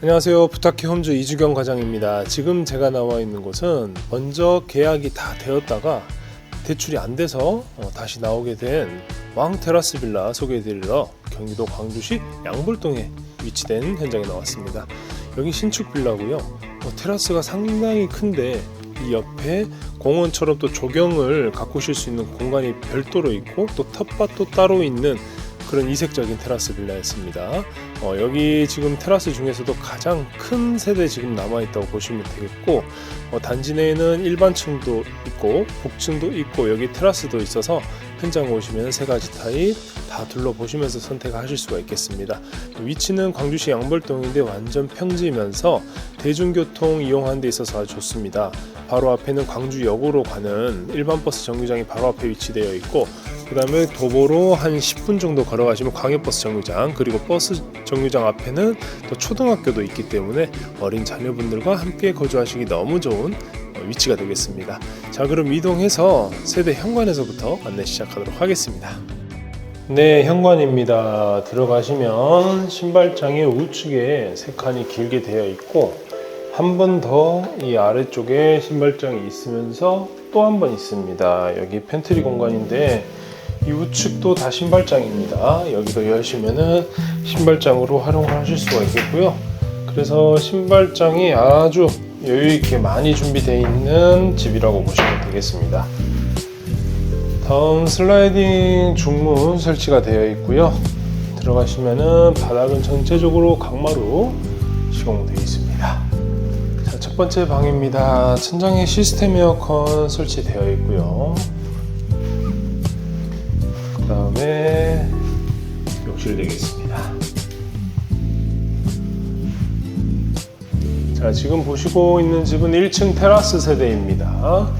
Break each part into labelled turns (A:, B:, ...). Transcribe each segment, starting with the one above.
A: 안녕하세요. 부탁해 홈즈 이주경 과장입니다. 지금 제가 나와 있는 곳은 먼저 계약이 다 되었다가 대출이 안 돼서 어, 다시 나오게 된 왕 테라스 빌라 소개해드리러 경기도 광주시 양볼동에 위치된 현장에 나왔습니다. 여기 신축 빌라고요. 어, 테라스가 상당히 큰데 이 옆에 공원처럼 또 조경을 가꾸실 수 있는 공간이 별도로 있고 또 텃밭도 따로 있는 그런 이색적인 테라스 빌라였습니다. 어, 여기 지금 테라스 중에서도 가장 큰 세대 지금 남아 있다고 보시면 되겠고 어, 단지 내에는 일반층도 있고 복층도 있고 여기 테라스도 있어서 현장 오시면 세 가지 타입 다 둘러보시면서 선택하실 수가 있겠습니다. 위치는 광주시 양벌동인데 완전 평지면서 대중교통 이용하는 데 있어서 아주 좋습니다. 바로 앞에는 광주역으로 가는 일반 버스 정류장이 바로 앞에 위치되어 있고 그 다음에 도보로 한 10분 정도 걸어가시면 광역버스 정류장 그리고 버스 정류장 앞에는 또 초등학교도 있기 때문에 어린 자녀분들과 함께 거주하시기 너무 좋은 어, 위치가 되겠습니다. 자 그럼 이동해서 세대 현관에서부터 안내 시작하도록 하겠습니다. 네, 현관입니다. 들어가시면 신발장의 우측에 세 칸이 길게 되어 있고 한 번 더 이 아래쪽에 신발장이 있으면서 또 한 번 있습니다. 여기 팬트리 공간인데 이 우측도 다 신발장입니다. 여기도 여시면은 신발장으로 활용을 하실 수가 있겠고요. 그래서 신발장이 아주 여유 있게 많이 준비되어 있는 집이라고 보시면 되겠습니다. 다음 슬라이딩 중문 설치가 되어 있고요. 들어가시면은 바닥은 전체적으로 강마루 시공되어 있습니다. 자, 첫 번째 방입니다. 천장에 시스템 에어컨 설치되어 있고요. 그 다음에 욕실 되겠습니다. 자, 지금 보시고 있는 집은 1층 테라스 세대입니다.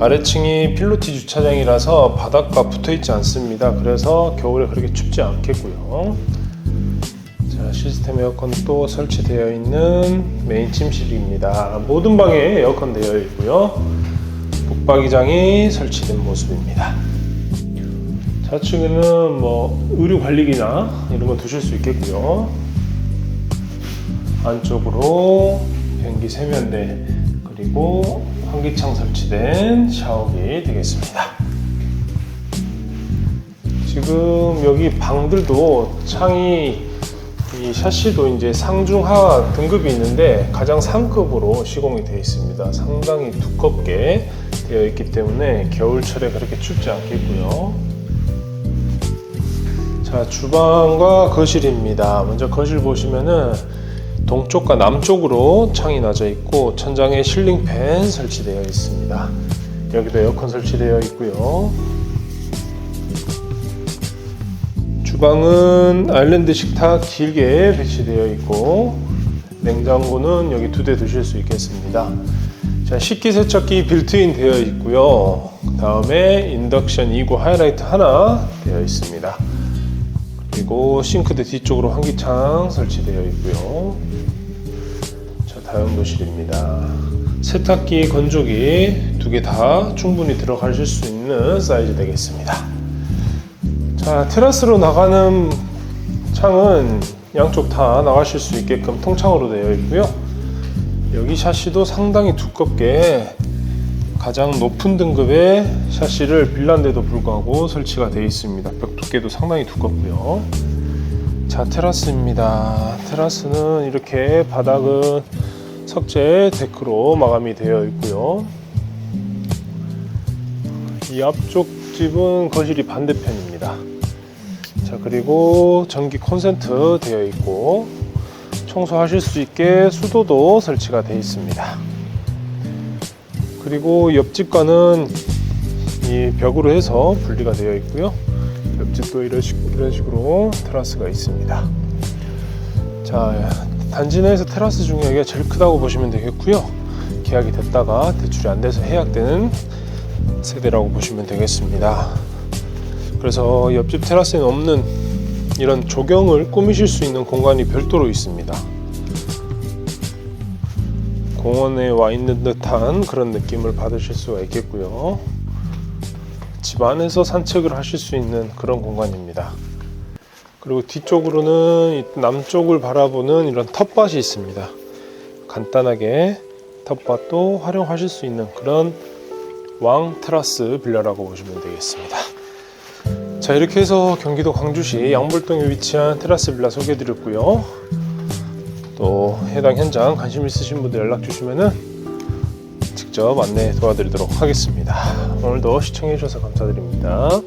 A: 아래층이 필로티 주차장이라서 바닥과 붙어 있지 않습니다. 그래서 겨울에 그렇게 춥지 않겠고요. 자, 시스템 에어컨 또 설치되어 있는 메인 침실입니다. 모든 방에 에어컨 되어 있고요. 북박이장이 설치된 모습입니다. 좌측에는 뭐 의류 관리기나 이런 거 두실 수 있겠고요. 안쪽으로 변기 세면대 그리고 환기창 설치된 샤워기 되겠습니다. 지금 여기 방들도 창이 이 샤시도 이제 상중하 등급이 있는데 가장 상급으로 시공이 되어 있습니다. 상당히 두껍게 되어 있기 때문에 겨울철에 그렇게 춥지 않겠고요. 자, 주방과 거실입니다. 먼저 거실 보시면은 동쪽과 남쪽으로 창이 나져 있고 천장에 실링팬 설치되어 있습니다. 여기도 에어컨 설치되어 있고요. 주방은 아일랜드 식탁 길게 배치되어 있고 냉장고는 여기 두 대 두실 수 있겠습니다. 자, 식기 세척기 빌트인 되어 있고요. 그 다음에 인덕션 2구 하이라이트 하나 되어 있습니다. 그리고 싱크대 뒤쪽으로 환기창 설치되어 있고요. 자, 다용도실입니다. 세탁기, 건조기 두 개 다 충분히 들어가실 수 있는 사이즈 되겠습니다. 자, 테라스로 나가는 창은 양쪽 다 나가실 수 있게끔 통창으로 되어 있고요. 여기 샤시도 상당히 두껍게 가장 높은 등급의 샤시를 빌란데도 불구하고 설치가 되어 있습니다. 벽 두께도 상당히 두껍고요. 자, 테라스입니다. 테라스는 이렇게 바닥은 석재 데크로 마감이 되어 있고요. 이 앞쪽 집은 거실이 반대편입니다. 자, 그리고 전기 콘센트 되어 있고 청소하실 수 있게 수도도 설치가 되어 있습니다. 그리고 옆집과는 이 벽으로 해서 분리가 되어 있고요. 옆집도 이런, 식으로 테라스가 있습니다. 자, 단지 내에서 테라스 중에 여기가 제일 크다고 보시면 되겠고요. 계약이 됐다가 대출이 안 돼서 해약되는 세대라고 보시면 되겠습니다. 그래서 옆집 테라스에는 없는 이런 조경을 꾸미실 수 있는 공간이 별도로 있습니다. 공원에 와 있는 듯한 그런 느낌을 받으실 수가 있겠고요. 집 안에서 산책을 하실 수 있는 그런 공간입니다. 그리고 뒤쪽으로는 이 남쪽을 바라보는 이런 텃밭이 있습니다. 간단하게 텃밭도 활용하실 수 있는 그런 왕 테라스 빌라라고 보시면 되겠습니다. 자 이렇게 해서 경기도 광주시 양볼동에 위치한 테라스 빌라 소개해드렸고요. 또 해당 현장 관심 있으신 분들 연락 주시면은 직접 안내 도와드리도록 하겠습니다. 오늘도 시청해주셔서 감사드립니다.